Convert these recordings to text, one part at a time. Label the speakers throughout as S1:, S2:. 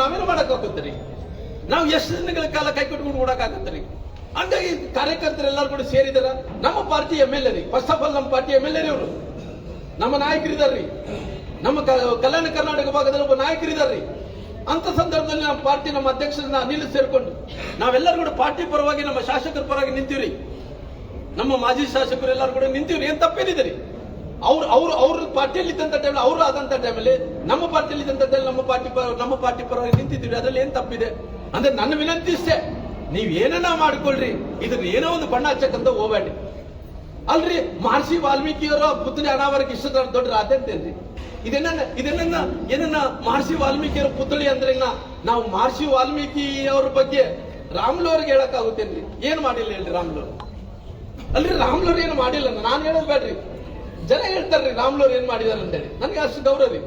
S1: ನಾವೇನು ಮಾಡಕ್ಕಾಗುತ್ತರಿ? ನಾವು ಎಷ್ಟು ದಿನಗಳ ಕಾಲ ಕೈ ಕಟ್ಕೊಂಡು ಓಡಕ್ಕಾಗತ್ತರಿ? ಹಂಗಾಗಿ ಕಾರ್ಯಕರ್ತರೆಲ್ಲರೂ ಕೂಡ ಸೇರಿದಾರ. ನಮ್ಮ ಪಾರ್ಟಿ ಎಂ ಎಲ್ ಎ ರೀ. ಫಸ್ಟ್ ಆಫ್ ಆಲ್ ನಮ್ಮ ಪಾರ್ಟಿ ಎಂ ಎಲ್ ಎ ಇವರು ನಮ್ಮ ನಾಯಕರಿದಾರ್ರಿ ನಮ್ಮ ಕಲ್ಯಾಣ ಕರ್ನಾಟಕ ಭಾಗದಲ್ಲಿ ಒಬ್ಬ ನಾಯಕರಿದಾರ್ರಿ ಅಂತ ಸಂದರ್ಭದಲ್ಲಿ ನಮ್ಮ ಪಾರ್ಟಿ ನಮ್ಮ ಅಧ್ಯಕ್ಷರನ್ನ ಅನಿಲ್ ಸೇರ್ಕೊಂಡು ನಾವೆಲ್ಲರೂ ಕೂಡ ಪಾರ್ಟಿ ಪರವಾಗಿ ನಮ್ಮ ಶಾಸಕರ ಪರವಾಗಿ ನಿಂತೀವ್ರಿ. ನಮ್ಮ ಮಾಜಿ ಶಾಸಕರು ಎಲ್ಲರೂ ಕೂಡ ನಿಂತೀವ್ರಿ. ಏನ್ ತಪ್ಪೇನಿದೆ ರೀ? ಅವ್ರು ಅವ್ರು ಅವ್ರ ಪಾರ್ಟಿಯಲ್ಲಿ ಇದ್ದಂತ ಟೈಮಲ್ಲಿ ಅವರು ಆದಂತ ಟೈಮಲ್ಲಿ ನಮ್ಮ ಪಾರ್ಟಿಯಲ್ಲಿ ಇದ್ದಂತ ಟೈಮ್ ನಮ್ಮ ಪಾರ್ಟಿ ಪರ ನಮ್ಮ ಪಾರ್ಟಿ ಪರವಾಗಿ ನಿಂತಿದ್ದೀವಿ. ಅದ್ರಲ್ಲಿ ಏನ್ ತಪ್ಪಿದೆ? ಅಂದ್ರೆ ನನ್ನ ವಿನಂತಿ ಇಷ್ಟೇ. ನೀವ್ ಏನನ್ನ ಮಾಡ್ಕೊಳ್ರಿ. ಇದನ್ನ ಏನೋ ಒಂದು ಬಣ್ಣ ಹಚ್ಚಕ್ಕಂತ ಹೋಗ್ಬೇಡಿ. ಅಲ್ರಿ, ಮಹರ್ಷಿ ವಾಲ್ಮೀಕಿಯವರ ಪುತ್ರಿ ಅನಾವರಕ್ಕೆ ಇಷ್ಟ ದೊಡ್ಡ ರಾಧೇನ್ರಿ ಇದನ್ನ ಇದೇನನ್ನ ಏನನ್ನ ಮಹರ್ಷಿ ವಾಲ್ಮೀಕಿಯವರ ಪುತ್ಳಿ ಅಂದ್ರೆ ನಾವು ಮಹರ್ಷಿ ವಾಲ್ಮೀಕಿ ಅವ್ರ ಬಗ್ಗೆ ರಾಮ್ಲು ಅವ್ರಿಗೆ ಹೇಳಕ್ ಆಗುತ್ತೇನ್ರಿ? ಏನ್ ಮಾಡಿಲ್ಲ ಹೇಳ್ರಿ ರಾಮ್ಲೋರ್ ಅಲ್ರಿ ರಾಮ್ಲೋರ್ ಏನು ಮಾಡಿಲ್ಲ. ನಾನು ಹೇಳೋದು ಬೇಡ್ರಿ. ಜನ ಹೇಳ್ತಾರ್ರಿ ರಾಮ್ಲೋರ್ ಏನ್ ಮಾಡಿದಾರೆ ಅಂತೇಳಿ. ನನಗೆ ಅಷ್ಟು ಗೌರವ ರೀ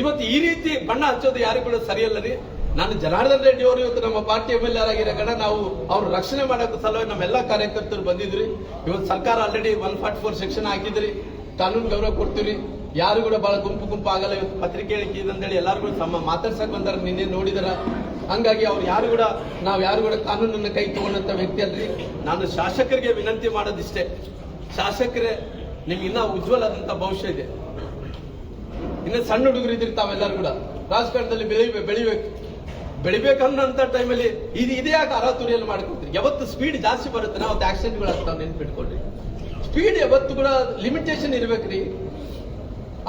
S1: ಇವತ್ತು ಈ ರೀತಿ ಬಣ್ಣ ಹಚ್ಚೋದು ಯಾರಿಗೂ ಕೂಡ ಸರಿಯಲ್ಲ ರೀ ನಾನು ಜನಾರ್ದನ್ ರೆಡ್ಡಿ ಅವರು ಇವತ್ತು ನಮ್ಮ ಪಾರ್ಟಿ ಎಂ ಎಲ್ ಆಗಿರೋ ಕಡೆ ನಾವು ಅವ್ರ ರಕ್ಷಣೆ ಮಾಡೋಕೆ ಸಲುವಾಗಿ ನಮ್ಮೆಲ್ಲ ಕಾರ್ಯಕರ್ತರು ಬಂದಿದ್ರಿ. ಇವತ್ತು ಸರ್ಕಾರ already one forty four section ಹಾಕಿದ್ರಿ. ಕಾನೂನು ಗೌರವ ಕೊಡ್ತೀವಿ ಯಾರು ಕೂಡ ಬಹಳ ಗುಂಪು ಗುಂಪು ಆಗಲ್ಲ. ಇವತ್ತು ಪತ್ರಿಕೆ ಅಂತೇಳಿ ಎಲ್ಲರೂ ಕೂಡ ತಮ್ಮ ಮಾತಾಡ್ಸಕ್ ಬಂದಾರ, ನಿನ್ನೆ ನೋಡಿದಾರ. ಹಂಗಾಗಿ ಅವ್ರು ಯಾರು ಕೂಡ, ನಾವು ಯಾರು ಕೂಡ ಕಾನೂನನ್ನ ಕೈ ತಗೊಂಡಂತ ವ್ಯಕ್ತಿ ಅಲ್ರಿ. ನಾನು ಶಾಸಕರಿಗೆ ವಿನಂತಿ ಮಾಡೋದಿಷ್ಟೇ. ಶಾಸಕರೇ ನಿಮ್ಗೆ ಇನ್ನ ಉಜ್ವಲಾದಂತ ಭವಿಷ್ಯ ಇದೆ. ಇನ್ನು ಸಣ್ಣ ಹುಡುಗರು ಇದ್ರಿ ತಾವೆಲ್ಲರೂ ಕೂಡ. ರಾಜಕಾರಣದಲ್ಲಿ ಬೆಳಿಬೇಕು. ಬೆಳಿಬೇಕು ಬೆಳಿಬೇಕನ್ನೋಂಥ ಟೈಮಲ್ಲಿ ಇದು ಇದೇ ಯಾಕೆ ಅರಾತುರಿಯಲ್ಲಿ ಮಾಡ್ಕೊತೀರಿ ಯಾವತ್ತು ಸ್ಪೀಡ್ ಜಾಸ್ತಿ ಬರುತ್ತೆ ನಾವು ಆಕ್ಸಿಡೆಂಟ್ಗಳು ಆಗ್ತಾವ ನೆನ್ಪಿಟ್ಕೊಳ್ರಿ. ಸ್ಪೀಡ್ ಯಾವತ್ತು ಕೂಡ ಲಿಮಿಟೇಷನ್ ಇರ್ಬೇಕ್ರಿ.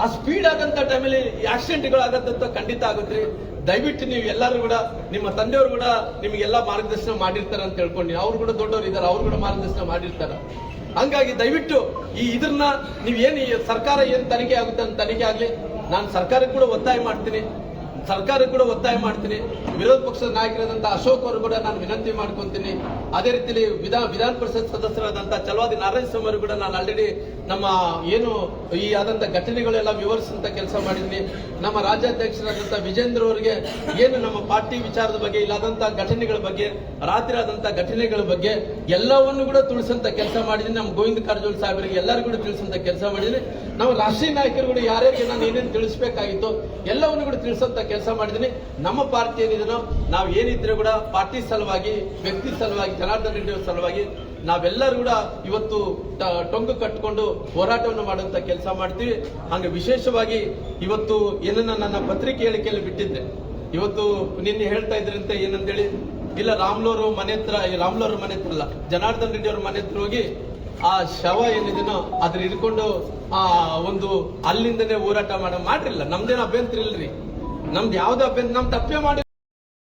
S1: ಆ ಸ್ಪೀಡ್ ಆಗಂತ ಟೈಮಲ್ಲಿ ಆಕ್ಸಿಡೆಂಟ್ಗಳು ಆಗದಂತ ಖಂಡಿತ ಆಗುತ್ತೆ. ದಯವಿಟ್ಟು ನೀವು ಎಲ್ಲರೂ ಕೂಡ, ನಿಮ್ಮ ತಂದೆಯವರು ಕೂಡ ನಿಮಗೆಲ್ಲ ಮಾರ್ಗದರ್ಶನ ಮಾಡಿರ್ತಾರೆ ಅಂತ ಹೇಳ್ಕೊಂಡು, ಅವ್ರು ಕೂಡ ದೊಡ್ಡವರು ಇದ್ದಾರೆ, ಅವ್ರು ಕೂಡ ಮಾರ್ಗದರ್ಶನ ಮಾಡಿರ್ತಾರೆ. ಹಂಗಾಗಿ ದಯವಿಟ್ಟು ಈ ಇದನ್ನ ನೀವು ಏನು ಸರ್ಕಾರ ಏನು ತನಿಖೆ ಆಗುತ್ತೆ ಅಂತ ತನಿಖೆ ಆಗಲಿ. ನಾನು ಸರ್ಕಾರಕ್ಕೆ ಕೂಡ ಒತ್ತಾಯ ಮಾಡ್ತೀನಿ. ಸರ್ಕಾರಕ್ಕೆ ಕೂಡ ಒತ್ತಾಯ ಮಾಡ್ತೀನಿ. ವಿರೋಧ ಪಕ್ಷದ ನಾಯಕರಾದಂತಹ ಅಶೋಕ್ ಅವರು ಕೂಡ ನಾನು ವಿನಂತಿ ಮಾಡ್ಕೊಂತೀನಿ. ಅದೇ ರೀತಿಯಲ್ಲಿ ವಿಧಾನ ವಿಧಾನ ಪರಿಷತ್ ಸದಸ್ಯರಾದಂತಹ ಚಲವಾದಿ ನಾರಾಯಣ ಸ್ವಾಮಿ ಅವರು ಕೂಡ ನಾನು ಆಲ್ರೆಡಿ ನಮ್ಮ ಏನು ಈ ಆದಂತ ಘಟನೆಗಳೆಲ್ಲ ವಿವರಿಸಂತ ಕೆಲಸ ಮಾಡಿದ್ವಿ. ನಮ್ಮ ರಾಜ್ಯಾಧ್ಯಕ್ಷರಾದಂಥ ವಿಜೇಂದ್ರ ಅವರಿಗೆ ಏನು ನಮ್ಮ ಪಾರ್ಟಿ ವಿಚಾರದ ಬಗ್ಗೆ ಇಲ್ಲಾದಂಥ ಘಟನೆಗಳ ಬಗ್ಗೆ, ರಾತ್ರಿ ಆದಂತ ಘಟನೆಗಳ ಬಗ್ಗೆ ಎಲ್ಲವನ್ನು ಕೂಡ ತಿಳಿಸಂತ ಕೆಲಸ ಮಾಡಿದ್ದೀನಿ ನಮ್ಮ ಗೋವಿಂದ ಕಾರಜೋಳ ಸಾಹೇಬರಿಗೆ ಎಲ್ಲರಿಗೂ ಕೂಡ ತಿಳಿಸಂತ ಕೆಲಸ ಮಾಡಿದ್ದೀನಿ ನಾವು ರಾಷ್ಟ್ರೀಯ ನಾಯಕರು ಕೂಡ ಯಾರ್ಯಾರಿಗೆ ನಾನು ಏನೇನು ತಿಳಿಸ್ಬೇಕಾಗಿತ್ತು ಎಲ್ಲವನ್ನು ಕೂಡ ತಿಳಿಸಂತ ಕೆಲಸ ಮಾಡಿದ್ದೀನಿ ನಮ್ಮ ಪಾರ್ಟಿ ಏನಿದ್ರು ನಾವು ಏನಿದ್ರೆ ಕೂಡ ಪಾರ್ಟಿ ಸಲುವಾಗಿ, ವ್ಯಕ್ತಿ ಸಲುವಾಗಿ, ಜನಾರ್ದನ್ ರೆಡ್ಡಿ ಸಲುವಾಗಿ ನಾವೆಲ್ಲರೂ ಕೂಡ ಇವತ್ತು ಟೊಂಗು ಕಟ್ಟಿಕೊಂಡು ಹೋರಾಟವನ್ನು ಮಾಡುವಂತ ಕೆಲಸ ಮಾಡ್ತೀವಿ. ಹಂಗೆ ವಿಶೇಷವಾಗಿ ಇವತ್ತು ಏನನ್ನ ನನ್ನ ಪತ್ರಿಕೆ ಹೇಳಿಕೆಯಲ್ಲಿ ಬಿಟ್ಟಿದ್ದೆ. ಇವತ್ತು ನಿನ್ನೆ ಹೇಳ್ತಾ ಇದ್ರಂತೆ ಏನಂತೇಳಿ, ಇಲ್ಲ ರಾಮ್ಲೋರು ಮನೆ ಹತ್ರ ರಾಮ್ಲೋರ್ ಮನೆ ಹತ್ರ ಅಲ್ಲ, ಜನಾರ್ದನ್ ರೆಡ್ಡಿ ಅವ್ರ ಮನೆ ಹತ್ರ ಹೋಗಿ ಆ ಶವ ಏನಿದೆನೋ ಅದ್ರ ಹಿಡ್ಕೊಂಡು ಆ ಒಂದು ಅಲ್ಲಿಂದನೇ ಹೋರಾಟ ಮಾಡ, ಮಾಡ್ರಿಲ್ಲ. ನಮ್ದೇನು ಅಭ್ಯಂತರ ಇಲ್ರಿ. ನಮ್ದು ಯಾವ್ದು ಅಭ್ಯಂತರ ನಮ್ ತಪ್ಪೇ ಮಾಡಿ